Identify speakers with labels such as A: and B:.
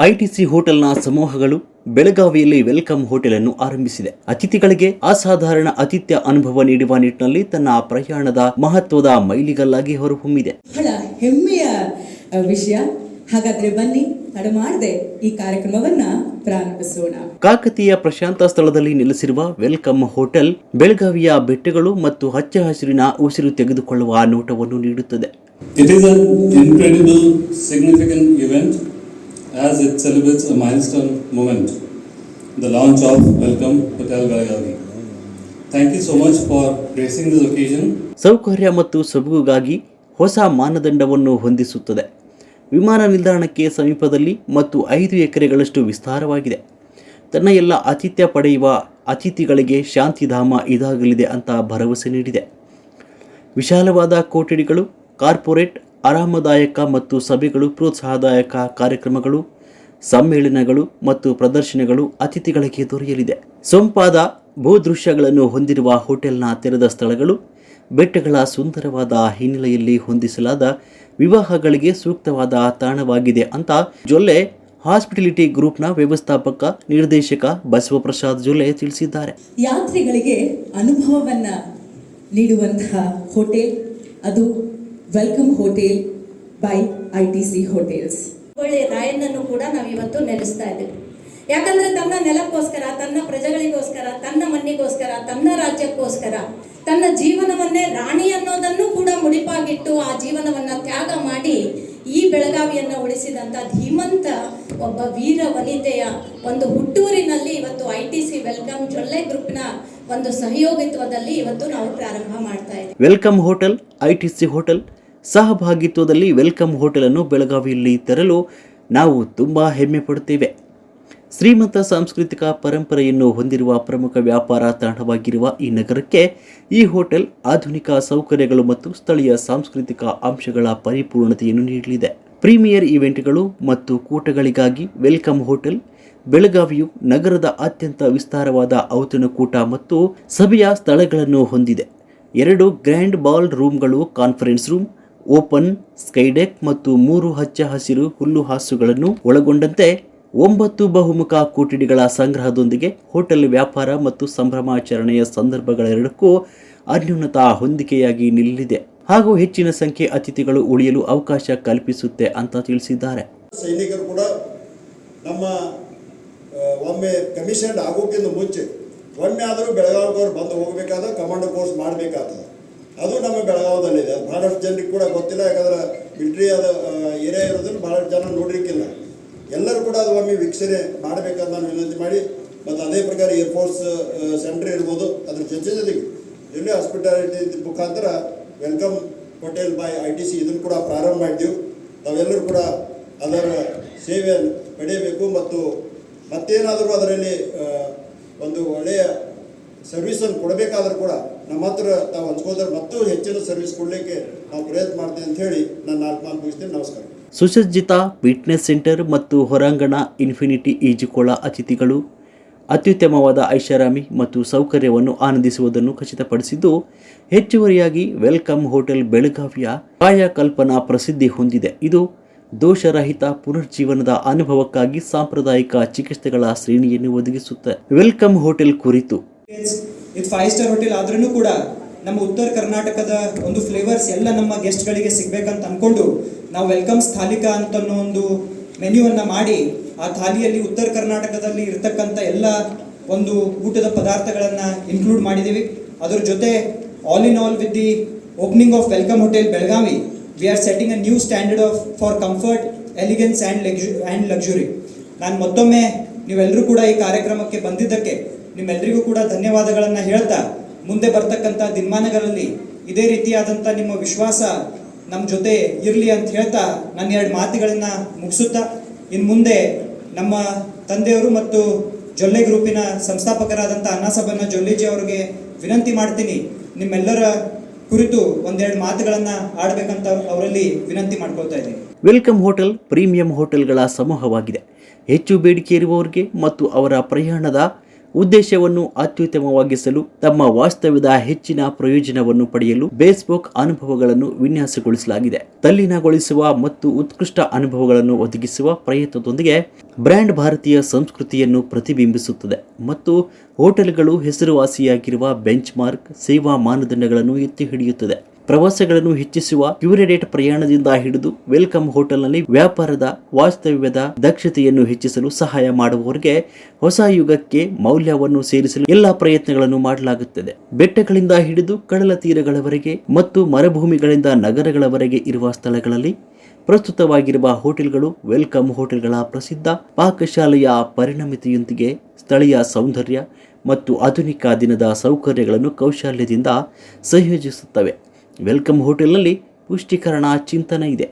A: ITC ಹೋಟೆಲ್ನ ಸಮೂಹಗಳು ಬೆಳಗಾವಿಯಲ್ಲಿ welcome hotel ಅನ್ನು ಆರಂಭಿಸಿದೆ. ಅತಿಥಿಗಳಿಗೆ ಅಸಾಧಾರಣ ಆತಿಥ್ಯ ಅನುಭವ ನೀಡುವ ನಿಟ್ಟಿನಲ್ಲಿ ತನ್ನ ಪ್ರಯಾಣದ ಮಹತ್ವದ ಮೈಲಿಗಲ್ಲಾಗಿ ಹೊರಹೊಮ್ಮಿದೆ.
B: ಬಹಳ ಹೆಮ್ಮೆಯ ವಿಷಯ. ಹಾಗಾದ್ರೆ ಬನ್ನಿ ತಡ ಮಾಡದೆ ಈ ಕಾರ್ಯಕ್ರಮವನ್ನ ಪ್ರಾರಂಭಿಸೋಣ.
A: ಕಾಕತೀಯ ಪ್ರಶಾಂತ ಸ್ಥಳದಲ್ಲಿ ನೆಲೆಸಿರುವ ವೆಲ್ಕಮ್ ಹೋಟೆಲ್ ಬೆಳಗಾವಿಯ ಬೆಟ್ಟಗಳು ಮತ್ತು ಹಚ್ಚ ಹಸಿರಿನ ಉಸಿರು ತೆಗೆದುಕೊಳ್ಳುವ ನೋಟವನ್ನು ನೀಡುತ್ತದೆ.
C: It is an incredible, significant event. As it celebrates a milestone moment, the launch of Welcome Hotel Belagavi. Thank you so much for gracing this occasion.
A: ಸೌಕರ್ಯ ಮತ್ತು ಸೊಬಗುಗಾಗಿ ಹೊಸ ಮಾನದಂಡವನ್ನು ಹೊಂದಿಸುತ್ತದೆ ವಿಮಾನ ನಿಲ್ದಾಣಕ್ಕೆ ಸಮೀಪದಲ್ಲಿ ಮತ್ತು ಐದು ಎಕರೆಗಳಷ್ಟು ವಿಸ್ತಾರವಾಗಿದೆ ತನ್ನ ಎಲ್ಲ ಆತಿಥ್ಯ ಪಡೆಯುವ ಅತಿಥಿಗಳಿಗೆ ಶಾಂತಿಧಾಮ ಇದಾಗಲಿದೆ ಅಂತ ಭರವಸೆ ನೀಡಿದೆ ವಿಶಾಲವಾದ ಕೊಠಡಿಗಳು, ಕಾರ್ಪೊರೇಟ್ ಆರಾಮದಾಯಕ ಮತ್ತು ಸಭೆಗಳು ಪ್ರೋತ್ಸಾಹದಾಯಕ ಕಾರ್ಯಕ್ರಮಗಳು, ಸಮ್ಮೇಳನಗಳು ಮತ್ತು ಪ್ರದರ್ಶನಗಳು ಅತಿಥಿಗಳಿಗೆ ದೊರೆಯಲಿದೆ. ಸೊಂಪಾದ ಭೂದೃಶ್ಯಗಳನ್ನು ಹೊಂದಿರುವ ಹೋಟೆಲ್ನ ತೆರೆದ ಸ್ಥಳಗಳು, ಬೆಟ್ಟಗಳ ಸುಂದರವಾದ ಹಿನ್ನೆಲೆಯಲ್ಲಿ ಹೊಂದಿಸಲಾದ ವಿವಾಹಗಳಿಗೆ ಸೂಕ್ತವಾದ ತಾಣವಾಗಿದೆ ಅಂತ ಜೊಲ್ಲೆ ಹಾಸ್ಪಿಟಲಿಟಿ ಗ್ರೂಪ್ನ ವ್ಯವಸ್ಥಾಪಕ ನಿರ್ದೇಶಕ ಬಸವಪ್ರಸಾದ್ ಜೊಲ್ಲೆ ತಿಳಿಸಿದ್ದಾರೆ.
B: ಯಾತ್ರಿಗಳಿಗೆ ಅನುಭವವನ್ನ ನೀಡುವಂತಹ ಹೋಟೆಲ್, ಅದು Welcome hotel by I T C hotels
D: ಒಳ್ಳೆಯ ರಾಯಣ್ಣನ್ನು ಕೂಡ ನಾವು ಇವತ್ತು ನೆಲೆಸ್ತಾ ಇದ್ದೇವೆ. ಯಾಕಂದ್ರೆ ತನ್ನ ನೆಲಕ್ಕೋಸ್ಕರ ತನ್ನ ಪ್ರಜೆಗಳಿಗೋಸ್ಕರ ತನ್ನ ಮಣ್ಣಿಗೋಸ್ಕರ ತನ್ನ ರಾಜ್ಯಕ್ಕೋಸ್ಕರ ತನ್ನ ಜೀವನವನ್ನೇ ರಾಣಿ ಅನ್ನೋದನ್ನು ಕೂಡ ಮುಡಿಪಾಗಿಟ್ಟು ಆ ಜೀವನವನ್ನ ತ್ಯಾಗ ಮಾಡಿ ಈ ಬೆಳಗಾವಿಯನ್ನ ಉಳಿಸಿದಂತ ಧೀಮಂತ ಒಬ್ಬ ವೀರ ವನಿತೆಯ ಒಂದು ಹುಟ್ಟೂರಿನಲ್ಲಿ ಇವತ್ತು I T C Welcome Jolle ಗ್ರೂಪ್ನ ಒಂದು ಸಹಯೋಗಿತ್ವದಲ್ಲಿ ಇವತ್ತು ನಾವು ಪ್ರಾರಂಭ ಮಾಡ್ತಾ ಇದ್ದೀವಿ.
A: Welcome hotel I T C hotel ಸಹಭಾಗಿತ್ವದಲ್ಲಿ ವೆಲ್ಕಮ್ ಹೋಟೆಲ್ ಅನ್ನು ಬೆಳಗಾವಿಯಲ್ಲಿ ತರಲು ನಾವು ತುಂಬ ಹೆಮ್ಮೆ ಪಡುತ್ತೇವೆ. ಶ್ರೀಮಂತ ಸಾಂಸ್ಕೃತಿಕ ಪರಂಪರೆಯನ್ನು ಹೊಂದಿರುವ ಪ್ರಮುಖ ವ್ಯಾಪಾರ ತಾಣವಾಗಿರುವ ಈ ನಗರಕ್ಕೆ ಈ ಹೋಟೆಲ್ ಆಧುನಿಕ ಸೌಕರ್ಯಗಳು ಮತ್ತು ಸ್ಥಳೀಯ ಸಾಂಸ್ಕೃತಿಕ ಅಂಶಗಳ ಪರಿಪೂರ್ಣತೆಯನ್ನು ನೀಡಲಿದೆ. ಪ್ರೀಮಿಯರ್ ಇವೆಂಟ್ಗಳು ಮತ್ತು ಕೂಟಗಳಿಗಾಗಿ ವೆಲ್ಕಮ್ ಹೋಟೆಲ್, ಬೆಳಗಾವಿಯು ನಗರದ ಅತ್ಯಂತ ವಿಸ್ತಾರವಾದ ಔತಣಕೂಟ ಮತ್ತು ಸಭೆಯ ಸ್ಥಳಗಳನ್ನು ಹೊಂದಿದೆ. ಎರಡು ಗ್ರ್ಯಾಂಡ್ ಬಾಲ್ ರೂಮ್ಗಳು, ಕಾನ್ಫರೆನ್ಸ್ ರೂಮ್ ಓಪನ್, ಸ್ಕೈಡೆಕ್ ಮತ್ತು ಮೂರು ಹಚ್ಚ ಹಸಿರು ಹುಲ್ಲುಹಾಸುಗಳನ್ನು ಒಳಗೊಂಡಂತೆ ಒಂಬತ್ತು ಬಹುಮುಖ ಕೊಠಡಿಗಳ ಸಂಗ್ರಹದೊಂದಿಗೆ ಹೋಟೆಲ್ ವ್ಯಾಪಾರ ಮತ್ತು ಸಂಭ್ರಮಾಚರಣೆಯ ಸಂದರ್ಭಗಳೆರಡಕ್ಕೂ ಅನ್ಯೂನತ ಹೊಂದಿಕೆಯಾಗಿ ನಿಲ್ಲಲಿದೆ ಹಾಗೂ ಹೆಚ್ಚಿನ ಸಂಖ್ಯೆ ಅತಿಥಿಗಳು ಉಳಿಯಲು ಅವಕಾಶ ಕಲ್ಪಿಸುತ್ತೆ ಅಂತ ತಿಳಿಸಿದ್ದಾರೆ.
E: ಸೈನಿಕರು ಕೂಡ ನಮ್ಮ ಒಮ್ಮೆ ಕಮಿಷನ್ ಆಗೋಕ್ಕಿಂತ ಮುಂಚೆ, ಒಮ್ಮೆ ಆದರೂ ಬೆಳಗಾವಿಗೆ ಬಂದು ಹೋಗಬೇಕಾದ, ಕಮಾಂಡೋ ಕೋರ್ಸ್ ಮಾಡಬೇಕಾಗ್ತದೆ. ಅದು ನಮ್ಮ ಬೆಳಗಾವದಲ್ಲಿದೆ ಅದು ಭಾಳಷ್ಟು ಜನರಿಗೆ ಕೂಡ ಗೊತ್ತಿಲ್ಲ, ಯಾಕಂದ್ರೆ ಮಿಲ್ಟ್ರಿ ಅದ ಏರಿಯಾ ಇರೋದನ್ನು ಭಾಳಷ್ಟು ಜನ ನೋಡಲಿಕ್ಕಿಲ್ಲ. ಎಲ್ಲರೂ ಕೂಡ ಅದು ಒಮ್ಮೆ ವೀಕ್ಷಣೆ ಮಾಡಬೇಕಂತ ನಾನು ವಿನಂತಿ ಮಾಡಿ, ಮತ್ತು ಅದೇ ಪ್ರಕಾರ ಏರ್ಫೋರ್ಸ್ ಸೆಂಟರ್ ಇರ್ಬೋದು, ಅದ್ರ ಜೊತೆ ಜೊತೆಗೆ ಇಲ್ಲಿ ಹಾಸ್ಪಿಟಾಲಿಟಿ ಮುಖಾಂತರ Welcome hotel by I T C ಇದನ್ನು ಕೂಡ ಪ್ರಾರಂಭ ಮಾಡಿದೆವು. ತಾವೆಲ್ಲರೂ ಕೂಡ ಅದರ ಸೇವೆಯನ್ನು ಪಡೆಯಬೇಕು, ಮತ್ತು ಮತ್ತೇನಾದರೂ ಅದರಲ್ಲಿ ಒಂದು ಒಳ್ಳೆಯ ಸರ್ವಿಸನ್ನು ಕೊಡಬೇಕಾದ್ರೂ ಕೂಡ ನಮ್ಮ ಹತ್ರ ತಾವು ಹಂಚ್ಕೋದ್ರೆ ಮತ್ತೂ ಹೆಚ್ಚಿನ ಸರ್ವಿಸ್ ಕೊಡಲಿಕ್ಕೆ ನಾವು ಪ್ರಯತ್ನ ಮಾಡ್ತೇವೆ ಅಂತ ಹೇಳಿ ನನ್ನ ಮುಗಿಸ್ತೀನಿ ಮುಗಿಸ್ತೇನೆ ನಮಸ್ಕಾರ.
A: ಸುಸಜ್ಜಿತ ಫಿಟ್ನೆಸ್ ಸೆಂಟರ್ ಮತ್ತು ಹೊರಾಂಗಣ ಇನ್ಫಿನಿಟಿ ಈಜುಕೊಳ ಅತಿಥಿಗಳು, ಅತ್ಯುತ್ತಮವಾದ ಐಷಾರಾಮಿ ಮತ್ತು ಸೌಕರ್ಯವನ್ನು ಆನಂದಿಸುವುದನ್ನು ಖಚಿತಪಡಿಸಿದ್ದು, ಹೆಚ್ಚುವರಿಯಾಗಿ ವೆಲ್ಕಮ್ ಹೋಟೆಲ್ ಬೆಳಗಾವಿಯ ಕಾಯಕಲ್ಪನಾ ಪ್ರಸಿದ್ಧಿ ಹೊಂದಿದೆ. ಇದು ದೋಷರಹಿತ ಪುನರ್ಜೀವನದ ಅನುಭವಕ್ಕಾಗಿ ಸಾಂಪ್ರದಾಯಿಕ ಚಿಕಿತ್ಸೆಗಳ ಶ್ರೇಣಿಯನ್ನು ಒದಗಿಸುತ್ತೆ. ವೆಲ್ಕಮ್ ಹೋಟೆಲ್ ಕುರಿತು
F: ಇದು ಫೈವ್ ಸ್ಟಾರ್ ಹೋಟೆಲ್ ಆದ್ರೂ ಕೂಡ ನಮ್ಮ ಉತ್ತರ ಕರ್ನಾಟಕದ ಒಂದು ಫ್ಲೇವರ್ಸ್ ಎಲ್ಲ ನಮ್ಮ ಗೆಸ್ಟ್ಗಳಿಗೆ ಸಿಗ್ಬೇಕಂತ ಅಂದ್ಕೊಂಡು ನಾವು ವೆಲ್ಕಮ್ ಸ್ಥಾಲಿಕಾ ಅಂತ ಅನ್ನೋ ಒಂದು ಮೆನ್ಯೂವನ್ನು ಮಾಡಿ ಆ ಥಾಲಿಯಲ್ಲಿ ಉತ್ತರ ಕರ್ನಾಟಕದಲ್ಲಿ ಇರ್ತಕ್ಕಂಥ ಎಲ್ಲ ಒಂದು ಊಟದ ಪದಾರ್ಥಗಳನ್ನು ಇನ್ಕ್ಲೂಡ್ ಮಾಡಿದ್ದೀವಿ. ಅದರ ಜೊತೆ all in all with the opening of Welcome hotel Belagavi we are setting a new standard of for comfort elegance and lux and luxury ನಾನು ಮತ್ತೊಮ್ಮೆ ನೀವೆಲ್ಲರೂ ಕೂಡ ಈ ಕಾರ್ಯಕ್ರಮಕ್ಕೆ ಬಂದಿದ್ದಕ್ಕೆ ನಿಮ್ಮೆಲ್ಲರಿಗೂ ಕೂಡ ಧನ್ಯವಾದಗಳನ್ನು ಹೇಳ್ತಾ ಮುಂದೆ ಬರ್ತಕ್ಕಂಥ ದಿನಮಾನಗಳಲ್ಲಿ ಇದೇ ರೀತಿಯಾದಂಥ ನಿಮ್ಮ ವಿಶ್ವಾಸ ನಮ್ಮ ಜೊತೆ ಇರಲಿ ಅಂತ ಹೇಳ್ತಾ ನನ್ನ ಎರಡು ಮಾತುಗಳನ್ನು ಮುಗಿಸುತ್ತಾ. ಇನ್ನು ಮುಂದೆ ನಮ್ಮ ತಂದೆಯವರು ಮತ್ತು ಜೊಲ್ಲೆ ಗ್ರೂಪಿನ ಸಂಸ್ಥಾಪಕರಾದಂಥ ಅನ್ನಸಭನ್ನ ಜೊಲ್ಲೆಜಿ ಅವರಿಗೆ ವಿನಂತಿ ಮಾಡ್ತೀನಿ. ನಿಮ್ಮೆಲ್ಲರ ಕುರಿತು ಒಂದೆರಡು ಮಾತುಗಳನ್ನು ಆಡಬೇಕಂತ ಅವರಲ್ಲಿ ವಿನಂತಿ ಮಾಡ್ಕೊಳ್ತಾ ಇದ್ದೀನಿ.
A: ವೆಲ್ಕಮ್ ಹೋಟೆಲ್ ಪ್ರೀಮಿಯಂ ಹೋಟೆಲ್ಗಳ ಸಮೂಹವಾಗಿದೆ. ಹೆಚ್ಚು ಬೇಡಿಕೆ ಇರುವವರಿಗೆ ಮತ್ತು ಅವರ ಪ್ರಯಾಣದ ಉದ್ದೇಶವನ್ನು ಅತ್ಯುತ್ತಮವಾಗಿಸಲು, ತಮ್ಮ ವಾಸ್ತವ್ಯದ ಹೆಚ್ಚಿನ ಪ್ರಯೋಜನವನ್ನು ಪಡೆಯಲು ಬೇಸ್ಬುಕ್ ಅನುಭವಗಳನ್ನು ವಿನ್ಯಾಸಗೊಳಿಸಲಾಗಿದೆ. ತಲ್ಲೀನಗೊಳಿಸುವ ಮತ್ತು ಉತ್ಕೃಷ್ಟ ಅನುಭವಗಳನ್ನು ಒದಗಿಸುವ ಪ್ರಯತ್ನದೊಂದಿಗೆ ಬ್ರ್ಯಾಂಡ್ ಭಾರತೀಯ ಸಂಸ್ಕೃತಿಯನ್ನು ಪ್ರತಿಬಿಂಬಿಸುತ್ತದೆ ಮತ್ತು ಹೋಟೆಲ್ಗಳು ಹೆಸರುವಾಸಿಯಾಗಿರುವ ಬೆಂಚ್ ಮಾರ್ಕ್ ಸೇವಾ ಮಾನದಂಡಗಳನ್ನು ಎತ್ತಿ ಹಿಡಿಯುತ್ತದೆ. ಪ್ರವಾಸಗಳನ್ನು ಹೆಚ್ಚಿಸುವ ಕ್ಯೂರಿಡೇಟ್ ಪ್ರಯಾಣದಿಂದ ಹಿಡಿದು ವೆಲ್ಕಮ್ ಹೋಟೆಲ್ನಲ್ಲಿ ವ್ಯಾಪಾರದ ವಾಸ್ತವ್ಯದ ದಕ್ಷತೆಯನ್ನು ಹೆಚ್ಚಿಸಲು ಸಹಾಯ ಮಾಡುವವರಿಗೆ ಹೊಸ ಯುಗಕ್ಕೆ ಮೌಲ್ಯವನ್ನು ಸೇರಿಸಲು ಎಲ್ಲಾ ಪ್ರಯತ್ನಗಳನ್ನು ಮಾಡಲಾಗುತ್ತದೆ. ಬೆಟ್ಟಗಳಿಂದ ಹಿಡಿದು ಕಡಲ ತೀರಗಳವರೆಗೆ ಮತ್ತು ಮರುಭೂಮಿಗಳಿಂದ ನಗರಗಳವರೆಗೆ ಇರುವ ಸ್ಥಳಗಳಲ್ಲಿ ಪ್ರಸ್ತುತವಾಗಿರುವ ಹೋಟೆಲ್ಗಳು ವೆಲ್ಕಮ್ ಹೋಟೆಲ್ಗಳ ಪ್ರಸಿದ್ಧ ಪಾಕಶಾಲೆಯ ಪರಿಣಮಿತಿಯೊಂದಿಗೆ ಸ್ಥಳೀಯ ಸೌಂದರ್ಯ ಮತ್ತು ಆಧುನಿಕ ದಿನದ ಸೌಕರ್ಯಗಳನ್ನು ಕೌಶಲ್ಯದಿಂದ ಸಂಯೋಜಿಸುತ್ತವೆ. ವೆಲ್ಕಮ್ ಹೋಟೆಲ್ನಲ್ಲಿ ಪುಷ್ಟೀಕರಣ ಚಿಂತನೆ ಇದೆ.